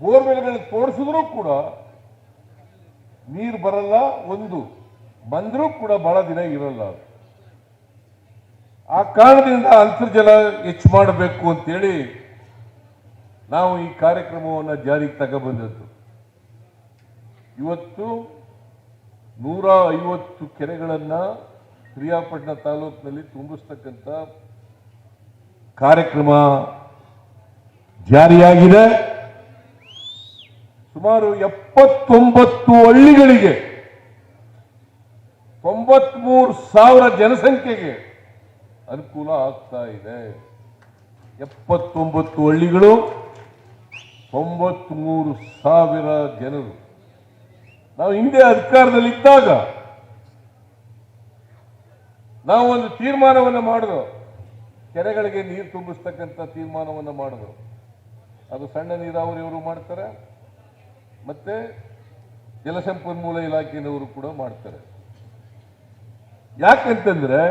ಬೋರ್ವೆಲ್ಗಳನ್ನ ತೋರಿಸಿದ್ರೂ ಕೂಡ ನೀರು ಬರಲ್ಲ, ಒಂದು ಬಂದರೂ ಕೂಡ ಬಹಳ ದಿನ ಇರಲ್ಲ ಆ ಕಾರಣದಿಂದ ಅಂತರ್ಜಲ ಹೆಚ್ಚು ಮಾಡಬೇಕು ಅಂತೇಳಿ ನಾವು ಈ ಕಾರ್ಯಕ್ರಮವನ್ನು ಜಾರಿಗೆ ತಗೊಬಂದದ್ದು. ಇವತ್ತು ನೂರ ಐವತ್ತು ಕೆರೆಗಳನ್ನು ಶ್ರೀಯಾಪಟ್ಟಣ ತಾಲೂಕಿನಲ್ಲಿ ತುಂಬಿಸ್ತಕ್ಕಂಥ ಕಾರ್ಯಕ್ರಮ ಜಾರಿಯಾಗಿದೆ. ಸುಮಾರು ಎಪ್ಪತ್ತೊಂಬತ್ತು ಹಳ್ಳಿಗಳಿಗೆ, ತೊಂಬತ್ಮೂರು ಸಾವಿರ ಜನಸಂಖ್ಯೆಗೆ ಅನುಕೂಲ ಆಗ್ತಾ ಇದೆ. ಎಪ್ಪತ್ತೊಂಬತ್ತು ಹಳ್ಳಿಗಳು, ತೊಂಬತ್ಮೂರು ಸಾವಿರ ಜನರು. ನಾವು ಹಿಂದೆ ಅಧಿಕಾರದಲ್ಲಿದ್ದಾಗ ನಾವು ಒಂದು ತೀರ್ಮಾನವನ್ನು ಮಾಡಿದ್ರು ಕೆರೆಗಳಿಗೆ ನೀರು ತುಂಬಿಸ್ತಕ್ಕಂಥ ತೀರ್ಮಾನವನ್ನು ಮಾಡಿದ್ರು ಅದು ಸಣ್ಣ ನೀರಾವರಿಯವರು ಮಾಡ್ತಾರೆ ಮತ್ತೆ ಜಲಸಂಪನ್ಮೂಲ ಇಲಾಖೆಯವರು ಕೂಡ ಮಾಡ್ತಾರೆ. ಯಾಕಂತಂದ್ರೆ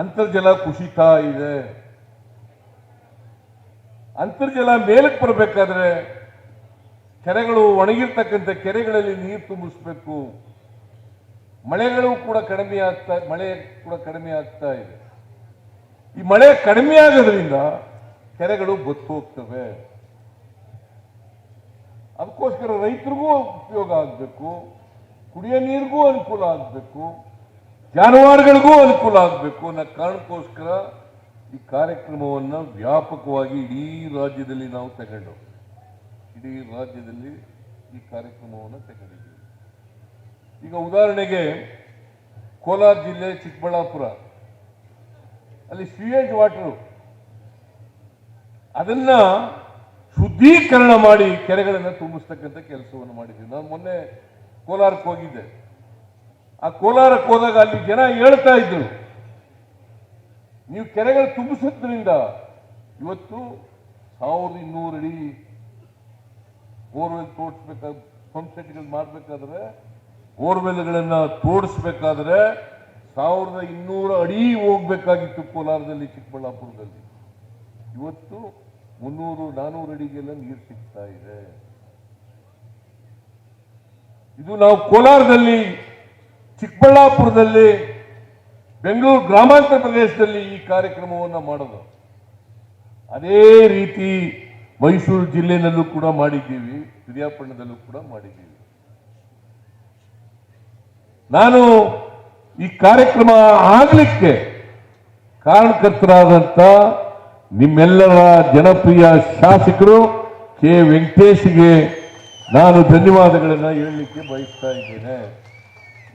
ಅಂತರ್ಜಲ ಕುಸಿತ ಇದೆ. ಅಂತರ್ಜಲ ಮೇಲಕ್ಕೆ ಬರಬೇಕಾದ್ರೆ ಕೆರೆಗಳು ಒಣಗಿರ್ತಕ್ಕಂಥ ಕೆರೆಗಳಲ್ಲಿ ನೀರು ತುಂಬಿಸ್ಬೇಕು. ಮಳೆಗಳು ಕೂಡ ಕಡಿಮೆ ಆಗ್ತಾ, ಮಳೆ ಕೂಡ ಕಡಿಮೆ ಆಗ್ತಾ ಇದೆ. ಈ ಮಳೆ ಕಡಿಮೆ ಆಗೋದ್ರಿಂದ ಕೆರೆಗಳು ಬತ್ತು ಹೋಗ್ತವೆ ಅದಕ್ಕೋಸ್ಕರ ರೈತರಿಗೂ ಉಪಯೋಗ ಆಗಬೇಕು, ಕುಡಿಯೋ ನೀರಿಗೂ ಅನುಕೂಲ ಆಗಬೇಕು, ಜಾನುವಾರುಗಳಿಗೂ ಅನುಕೂಲ ಆಗಬೇಕು ಅನ್ನೋ ಕಾರಣಕ್ಕೋಸ್ಕರ ಈ ಕಾರ್ಯಕ್ರಮವನ್ನು ವ್ಯಾಪಕವಾಗಿ ಇಡೀ ರಾಜ್ಯದಲ್ಲಿ ನಾವು ತಗೊಂಡು ಇಡೀ ರಾಜ್ಯದಲ್ಲಿ ಈ ಕಾರ್ಯಕ್ರಮವನ್ನು ತಗೊಂಡಿದ್ದೀವಿ ಈಗ ಉದಾಹರಣೆಗೆ ಕೋಲಾರ ಜಿಲ್ಲೆ ಚಿಕ್ಕಬಳ್ಳಾಪುರ, ಅಲ್ಲಿ ಸಿವೇಜ್ ವಾಟರು ಅದನ್ನ ಶುದ್ಧೀಕರಣ ಮಾಡಿ ಕೆರೆಗಳನ್ನು ತುಂಬಿಸ್ತಕ್ಕಂಥ ಕೆಲಸವನ್ನು ಮಾಡಿದ್ದೀವಿ. ನಾನು ಮೊನ್ನೆ ಕೋಲಾರಕ್ಕೆ ಹೋಗಿದ್ದೆ. ಆ ಕೋಲಾರಕ್ಕೆ ಹೋದಾಗ ಅಲ್ಲಿ ಜನ ಹೇಳ್ತಾ ಇದ್ರು, ನೀವು ಕೆರೆಗಳು ತುಂಬಿಸೋದ್ರಿಂದ ಇವತ್ತು ಸಾವಿರದ ಇನ್ನೂರು ಅಡಿ ಬೋರ್ವೆಲ್ ತೋಡಿಸ್ಬೇಕಾದ ಪಂಪ್ ಸೆಟ್ಗಳು ಮಾಡಬೇಕಾದ್ರೆ ಬೋರ್ವೆಲ್ಗಳನ್ನು ತೋಡಿಸ್ಬೇಕಾದ್ರೆ ಸಾವಿರದ ಇನ್ನೂರು ಅಡಿ ಹೋಗ್ಬೇಕಾಗಿತ್ತು ಕೋಲಾರದಲ್ಲಿ ಚಿಕ್ಕಬಳ್ಳಾಪುರದಲ್ಲಿ. ಇವತ್ತು ಮುನ್ನೂರು, ನಾನೂರು ಅಡಿಗೆಲ್ಲ ನೀರು ಸಿಗ್ತಾ ಇದೆ. ಇದು ನಾವು ಕೋಲಾರದಲ್ಲಿ, ಚಿಕ್ಕಬಳ್ಳಾಪುರದಲ್ಲಿ, ಬೆಂಗಳೂರು ಗ್ರಾಮಾಂತರ ಪ್ರದೇಶದಲ್ಲಿ ಈ ಕಾರ್ಯಕ್ರಮವನ್ನು ಮಾಡೋದು. ಅದೇ ರೀತಿ ಮೈಸೂರು ಜಿಲ್ಲೆಯಲ್ಲೂ ಕೂಡ ಮಾಡಿದ್ದೀವಿ ಪಿರಿಯಾಪಣ್ಣದಲ್ಲೂ ಕೂಡ ಮಾಡಿದ್ದೀವಿ. ನಾನು ಈ ಕಾರ್ಯಕ್ರಮ ಆಗಲಿಕ್ಕೆ ಕಾರಣಕರ್ತರಾದಂಥ ನಿಮ್ಮೆಲ್ಲರ ಜನಪ್ರಿಯ ಶಾಸಕರು ಕೆ. ವೆಂಕಟೇಶ್ಗೆ ನಾನು ಧನ್ಯವಾದಗಳನ್ನು ಹೇಳಲಿಕ್ಕೆ ಬಯಸ್ತಾ ಇದ್ದೇನೆ.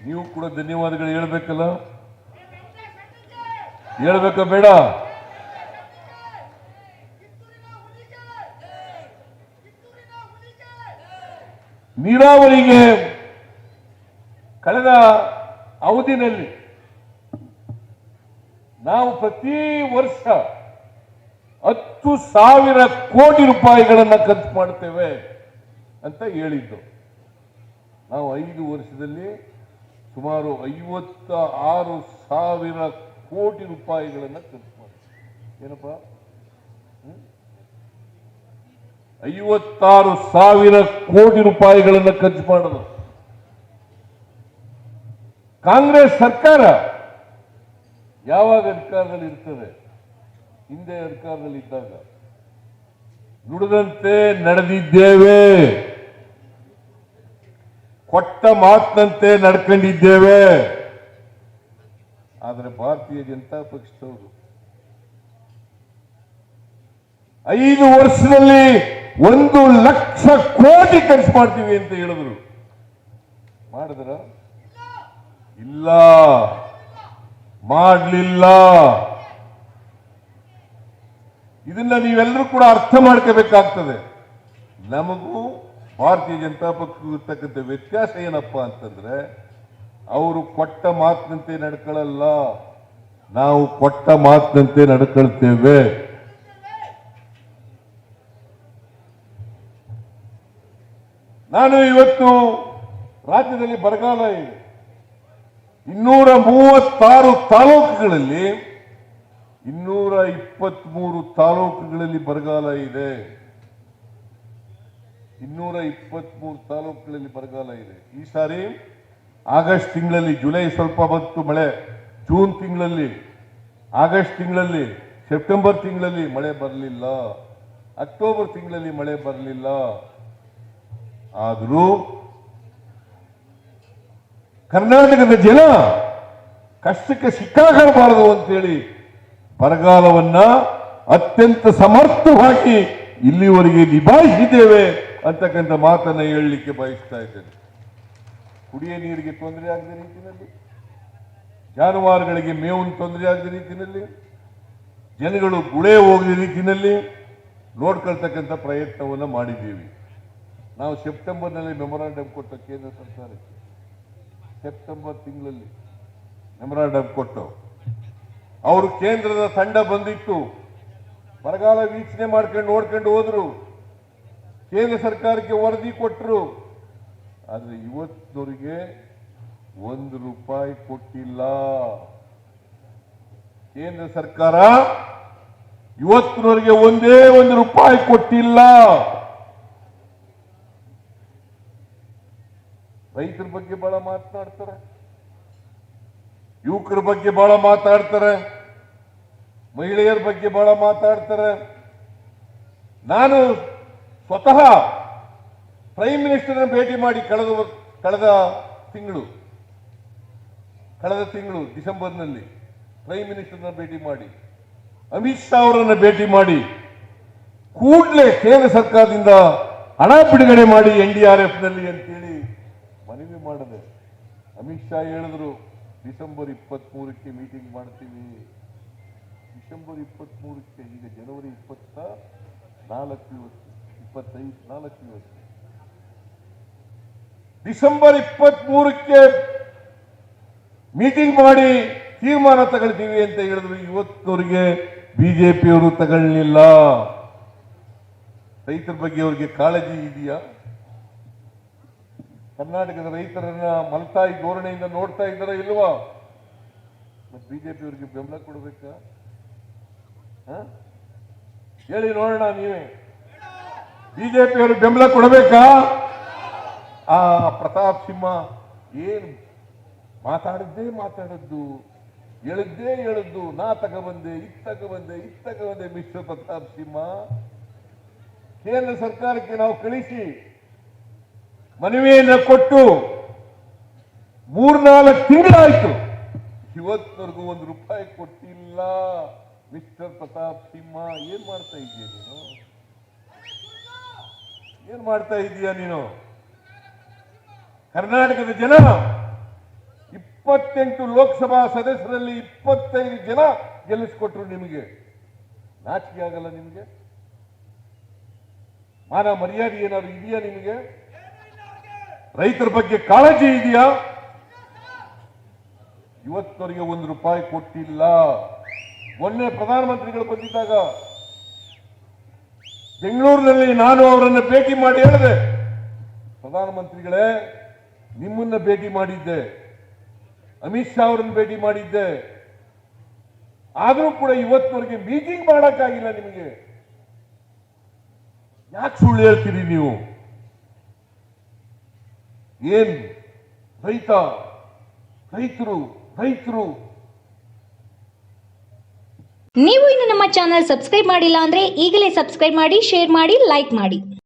ನೀವು ಕೂಡ ಧನ್ಯವಾದಗಳು ಹೇಳಬೇಕಲ್ಲ? ಹೇಳಬೇಕ ಬೇಡ. ನೀರಾವರಿಗೆ ಕಳೆದ ಅವಧಿನಲ್ಲಿ ನಾವು ಪ್ರತಿ ವರ್ಷ ಹತ್ತು ಸಾವಿರ ಕೋಟಿ ರೂಪಾಯಿಗಳನ್ನ ಖರ್ಚು ಮಾಡ್ತೇವೆ ಅಂತ ಹೇಳಿದ್ದು. ನಾವು ಐದು ವರ್ಷದಲ್ಲಿ ಸುಮಾರು ಐವತ್ತ ಆರು ಸಾವಿರ ಕೋಟಿ ರೂಪಾಯಿಗಳನ್ನ ಖರ್ಚು ಮಾಡ್ತೇವೆ. ಏನಪ್ಪ? ಐವತ್ತಾರು ಸಾವಿರ ಕೋಟಿ ರೂಪಾಯಿಗಳನ್ನ ಖರ್ಚು ಮಾಡೋದು. ಕಾಂಗ್ರೆಸ್ ಸರ್ಕಾರ ಯಾವಾಗ ಅಧಿಕಾರದಲ್ಲಿ ಇರ್ತದೆ ಹಿಂದೆ ಅಧಿಕಾರದಲ್ಲಿ ಇದ್ದಾಗ ನುಡಿದಂತೆ ನಡೆದಿದ್ದೇವೆ. ಕೊಟ್ಟ ಮಾತಿನಂತೆ ನಡ್ಕೊಂಡಿದ್ದೇವೆ. ಆದರೆ ಭಾರತೀಯ ಜನತಾ ಪಕ್ಷದವರು ಐದು ವರ್ಷದಲ್ಲಿ ಒಂದು ಲಕ್ಷ ಕೋಟಿ ಖರ್ಚು ಮಾಡ್ತೀವಿ ಅಂತ ಹೇಳಿದ್ರು. ಮಾಡಿದ್ರ? ಇಲ್ಲ. ಮಾಡಲಿಲ್ಲ. ಇದನ್ನ ನೀವೆಲ್ಲರೂ ಕೂಡ ಅರ್ಥ ಮಾಡ್ಕೋಬೇಕಾಗ್ತದೆ. ನಮಗೂ ಭಾರತೀಯ ಜನತಾ ಪಕ್ಷಕ್ಕೂ ಇರ್ತಕ್ಕಂಥ ವ್ಯತ್ಯಾಸ ಏನಪ್ಪ ಅಂತಂದ್ರೆ, ಅವರು ಕೊಟ್ಟ ಮಾತಿನಂತೆ ನಡ್ಕೊಳ್ಳಲ್ಲ. ನಾವು ಕೊಟ್ಟ ಮಾತಿನಂತೆ ನಡ್ಕೊಳ್ತೇವೆ. ನಾನು ಇವತ್ತು ರಾಜ್ಯದಲ್ಲಿ ಬರಗಾಲ ಇದೆ. ಇನ್ನೂರ ಮೂವತ್ತಾರು ತಾಲೂಕುಗಳಲ್ಲಿ ಇನ್ನೂರ ಇಪ್ಪತ್ಮೂರು ತಾಲೂಕುಗಳಲ್ಲಿ ಬರಗಾಲ ಇದೆ. ಇನ್ನೂರ ಇಪ್ಪತ್ಮೂರು ತಾಲೂಕುಗಳಲ್ಲಿ ಬರಗಾಲ ಇದೆ. ಈ ಸಾರಿ ಆಗಸ್ಟ್ ತಿಂಗಳಲ್ಲಿ, ಜುಲೈ ಸ್ವಲ್ಪ ಬಂತು ಮಳೆ. ಜೂನ್ ತಿಂಗಳಲ್ಲಿ, ಆಗಸ್ಟ್ ತಿಂಗಳಲ್ಲಿ, ಸೆಪ್ಟೆಂಬರ್ ತಿಂಗಳಲ್ಲಿ ಮಳೆ ಬರಲಿಲ್ಲ. ಅಕ್ಟೋಬರ್ ತಿಂಗಳಲ್ಲಿ ಮಳೆ ಬರಲಿಲ್ಲ. ಆದರೂ ಕರ್ನಾಟಕದ ಜನ ಕಷ್ಟಕ್ಕೆ ಸಿಕ್ಕಾಗಬಾರದು ಅಂತೇಳಿ ಬರಗಾಲವನ್ನ ಅತ್ಯಂತ ಸಮರ್ಥವಾಗಿ ಇಲ್ಲಿವರೆಗೆ ನಿಭಾಯಿಸಿದ್ದೇವೆ ಅಂತಕ್ಕಂಥ ಮಾತನ್ನ ಹೇಳಲಿಕ್ಕೆ ಬಯಸ್ತಾ ಇದ್ದೇನೆ. ಕುಡಿಯ ನೀರಿಗೆ ತೊಂದರೆ ಆಗದ ರೀತಿಯಲ್ಲಿ ಜಾನುವಾರುಗಳಿಗೆ ಮೇವಿನ ತೊಂದರೆ ಆಗದ ರೀತಿಯಲ್ಲಿ ಜನಗಳು ಗುಳೆ ಹೋಗದ ರೀತಿಯಲ್ಲಿ ನೋಡ್ಕೊಳ್ತಕ್ಕಂಥ ಪ್ರಯತ್ನವನ್ನು ಮಾಡಿದ್ದೀವಿ. ನಾವು ಸೆಪ್ಟೆಂಬರ್ನಲ್ಲಿ ಮೆಮೊರಾಂಡಮ್ ಕೊಟ್ಟ ಕೇಂದ್ರ ಸರ್ಕಾರಕ್ಕೆ, ಸೆಪ್ಟೆಂಬರ್ ತಿಂಗಳಲ್ಲಿ ಮೆಮೊರಾಂಡಮ್ ಕೊಟ್ಟು ಅವರು ಕೇಂದ್ರದ ತಂಡ ಬಂದಿತ್ತು. ಬರಗಾಲ ವೀಕ್ಷಣೆ ಮಾಡ್ಕೊಂಡು ನೋಡ್ಕೊಂಡು ಹೋದ್ರು. ಕೇಂದ್ರ ಸರ್ಕಾರಕ್ಕೆ ವರದಿ ಕೊಟ್ಟರು ಆದರೆ ಇವತ್ತವರಿಗೆ ಒಂದು ರೂಪಾಯಿ ಕೊಟ್ಟಿಲ್ಲ. ಕೇಂದ್ರ ಸರ್ಕಾರ ಇವತ್ತಿನವರಿಗೆ ಒಂದೇ ಒಂದು ರೂಪಾಯಿ ಕೊಟ್ಟಿಲ್ಲ. ರೈತರ ಬಗ್ಗೆ ಬಹಳ ಮಾತನಾಡ್ತಾರೆ. ಯುವಕರ ಬಗ್ಗೆ ಬಹಳ ಮಾತಾಡ್ತಾರೆ, ಮಹಿಳೆಯರ ಬಗ್ಗೆ ಬಹಳ ಮಾತಾಡ್ತಾರೆ. ನಾನು ಸ್ವತಃ ಪ್ರೈಮ್ ಮಿನಿಸ್ಟರ್ನ ಭೇಟಿ ಮಾಡಿ ಕಳೆದ ಕಳೆದ ತಿಂಗಳು ಕಳೆದ ತಿಂಗಳು ಡಿಸೆಂಬರ್ನಲ್ಲಿ ಪ್ರೈಮ್ ಮಿನಿಸ್ಟರ್ನ ಭೇಟಿ ಮಾಡಿ, ಅಮಿತ್ ಶಾ ಅವರನ್ನು ಭೇಟಿ ಮಾಡಿ, ಕೂಡಲೇ ಕೇಂದ್ರ ಸರ್ಕಾರದಿಂದ ಹಣ ಬಿಡುಗಡೆ ಮಾಡಿ ಎನ್ ಡಿ ಆರ್ ಎಫ್ನಲ್ಲಿ ಅಂತೇಳಿ ಮನವಿ ಮಾಡಿದೆ, ಅಮಿತ್ ಶಾ ಹೇಳಿದ್ರು ಡಿಸೆಂಬರ್ ಇಪ್ಪತ್ತ್ ಮೂರಕ್ಕೆ ಮೀಟಿಂಗ್ ಮಾಡ್ತೀವಿ. ಡಿಸೆಂಬರ್ ಇಪ್ಪತ್ತ್ ಮೂರಕ್ಕೆ ಈಗ ಜನವರಿ ಇಪ್ಪತ್ತ ನಾಲ್ಕು ಇವತ್ತು, ಇಪ್ಪತ್ತೈದು ನಾಲ್ಕು ಇವತ್ತು. ಡಿಸೆಂಬರ್ ಇಪ್ಪತ್ತ್ ಮೂರಕ್ಕೆ ಮೀಟಿಂಗ್ ಮಾಡಿ ತೀರ್ಮಾನ ತಗೊಳ್ತೀವಿ ಅಂತ ಹೇಳಿದ್ರು. ಇವತ್ತವರಿಗೆ ಬಿಜೆಪಿಯವರು ತಗೊಳ್ಳಲಿಲ್ಲ ರೈತರ ಬಗ್ಗೆ ಅವರಿಗೆ ಕಾಳಜಿ ಇದೆಯಾ? ಕರ್ನಾಟಕದ ರೈತರನ್ನ ಮಲ್ತಾಯಿ ಧೋರಣೆಯಿಂದ ನೋಡ್ತಾ ಇದ್ದಾರ ಇಲ್ವಾ? ಮತ್ತೆ ಬಿಜೆಪಿ ಅವರಿಗೆ ಬೆಂಬಲ ಕೊಡಬೇಕಾ? ಹೇಳಿ ನೋಡೋಣ ನೀವೇ. ಬಿಜೆಪಿ ಅವರು ಬೆಂಬಲ ಕೊಡಬೇಕಾ? ಆ ಪ್ರತಾಪ್ ಸಿಂಹ ಏನು ಮಾತಾಡಿದ್ದೇ ಮಾತಾಡದ್ದು, ಹೇಳಿದ್ದೇ ಹೇಳಿದ್ದು, ನಾ ತಗೊಬಂದೆ, ಇದ್ ತಗೊಬಂದೆ ಇದ್ ತಗೊಬಂದೆ ಮಿಸ್ಟರ್ ಪ್ರತಾಪ್ ಸಿಂಹ. ಕೇಂದ್ರ ಸರ್ಕಾರಕ್ಕೆ ನಾವು ಕಳಿಸಿ. ಮನವಿಯನ್ನು ಕೊಟ್ಟು ಮೂರ್ನಾಲ್ಕು ತಿಂಗಳಾಯ್ತು. ಇವತ್ತವರೆಗೂ ಒಂದು ರೂಪಾಯಿ ಕೊಟ್ಟಿಲ್ಲ. ಮಿಸ್ಟರ್ ಪ್ರತಾಪ್ ಸಿಂಹ, ಏನ್ ಮಾಡ್ತಾ ಇದೀಯ ನೀನು? ಏನ್ ಮಾಡ್ತಾ ಇದೀಯ ನೀನು? ಕರ್ನಾಟಕದ ಜನ, ಇಪ್ಪತ್ತೆಂಟು ಲೋಕಸಭಾ ಸದಸ್ಯರಲ್ಲಿ ಇಪ್ಪತ್ತೈದು ಜನ ಗೆಲ್ಲಿಸ್ಕೊಟ್ರು ನಿಮಗೆ. ನಾಚಿಕೆ ಆಗಲ್ಲ ನಿಮಗೆ? ಮಾನ ಮರ್ಯಾದೆ ಏನಾದ್ರು ಇದೆಯಾ ನಿಮಗೆ? ರೈತರ ಬಗ್ಗೆ ಕಾಳಜಿ ಇದೆಯಾ? ಇವತ್ತವರಿಗೆ ಒಂದು ರೂಪಾಯಿ ಕೊಟ್ಟಿಲ್ಲ. ಮೊನ್ನೆ ಪ್ರಧಾನಮಂತ್ರಿಗಳು ಬಂದಿದ್ದಾಗ ಬೆಂಗಳೂರಿನಲ್ಲಿ ನಾನು ಅವರನ್ನು ಭೇಟಿ ಮಾಡಿ ಹೇಳಿದೆ. ಪ್ರಧಾನಮಂತ್ರಿಗಳೇ, ನಿಮ್ಮನ್ನ ಭೇಟಿ ಮಾಡಿದ್ದೆ. ಅಮಿತ್ ಶಾ ಅವರನ್ನು ಭೇಟಿ ಮಾಡಿದ್ದೆ. ಆದರೂ ಕೂಡ ಇವತ್ತವರೆಗೆ ಮೀಟಿಂಗ್ ಮಾಡೋಕ್ಕಾಗಿಲ್ಲ ನಿಮಗೆ. ಯಾಕೆ ಸುಳ್ಳು ಹೇಳ್ತೀರಿ ನೀವು? ಏನ್ ರೈತ, ರೈತರು ರೈತರು? ನೀವು ಇನ್ನು ನಮ್ಮ ಚಾನಲ್ ಸಬ್ಸ್ಕ್ರೈಬ್ ಮಾಡಿಲ್ಲ ಅಂದ್ರೆ ಈಗಲೇ ಸಬ್ಸ್ಕ್ರೈಬ್ ಮಾಡಿ, ಶೇರ್ ಮಾಡಿ, ಲೈಕ್ ಮಾಡಿ.